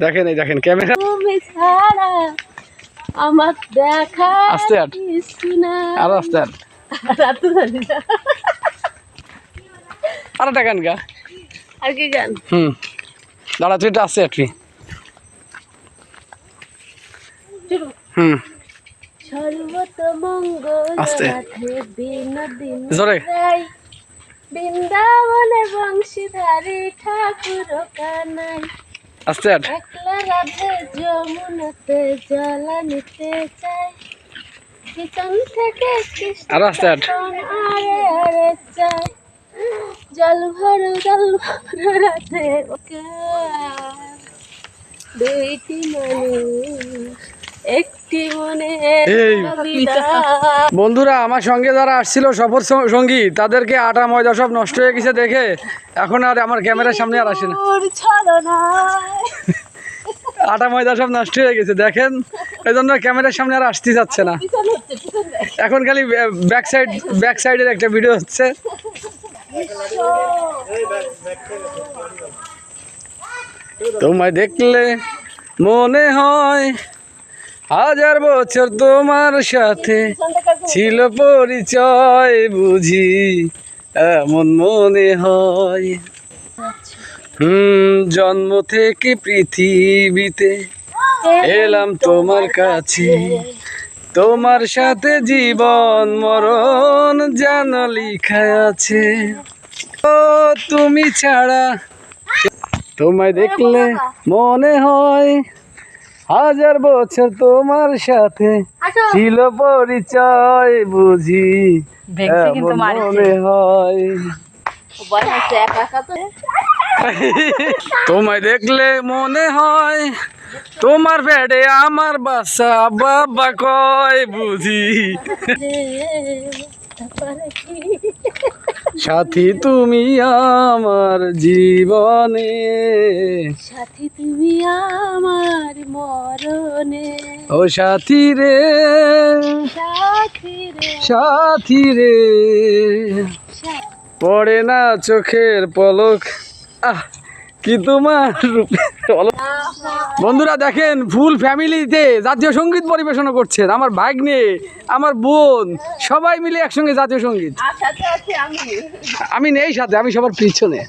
দেখেন এই দেখেন ক্যামেরা। আমার দেখা আস্তে না আরও জানি না। আরও একটা গান গা। আর কি গান? হুম। দাঁড়া তুই এটা হুম। আস্তে। জোরে। বৃন্দাবনে বংশীধারী ঠাকুর কানাই। আসতে আর আস্তে হাঁট। আরে আরে চাই জল ভরো জল ভরো রাতে দুইটি মানুষ মনে। কবিতা বন্ধুরা আমার সঙ্গে যারা আসছিল সফর সঙ্গী তাদেরকে আটা ময়দা সব নষ্ট হয়ে গেছে দেখে এখন আর আমার ক্যামেরার সামনে আর আসে না। আটা ময়দা সব নষ্ট হয়ে গেছে দেখেন? এই জন্য ক্যামেরার সামনে আর আসতে যাচ্ছে না। এখন খালি ব্যাক সাইড ব্যাক সাইডের একটা ভিডিও হচ্ছে। তোমায় দেখলে মনে হয় হাজার বছর তোমার সাথে। ছিল পরিচয় বুঝি, এমন মনে হয় হুম, জন্ম থেকে পৃথিবীতে এলাম তোমার কাছে তোমার সাথে জীবন মরণ যেন লিখা আছে ও, তুমি ছাড়া তোমায় দেখলে মনে হয় হাজার বছর তোমার সাথে ছিল পরিচয় বুঝি মনে হয়। তোমায় দেখলে মনে হয় তোমার পেটে আমার বাসা বাবা কয় বুঝি। তারপরে কি? সাথী তুমি আমার জীবনে। সাথী তুমি আমার মরণে। ও সাথী রে। সাথী রে। পড়ে না চোখের পলক। আহ কি তোমার রূপে বন্ধুরা দেখেন ফুল ফ্যামিলিতে জাতীয় সংগীত পরিবেশন করছেন। আমার ভাগ্নে আমার বোন সবাই মিলে একসঙ্গে জাতীয় সংগীত। সাথে আছি আমি। আমি নেই সাথে আমি সবার পিছনে।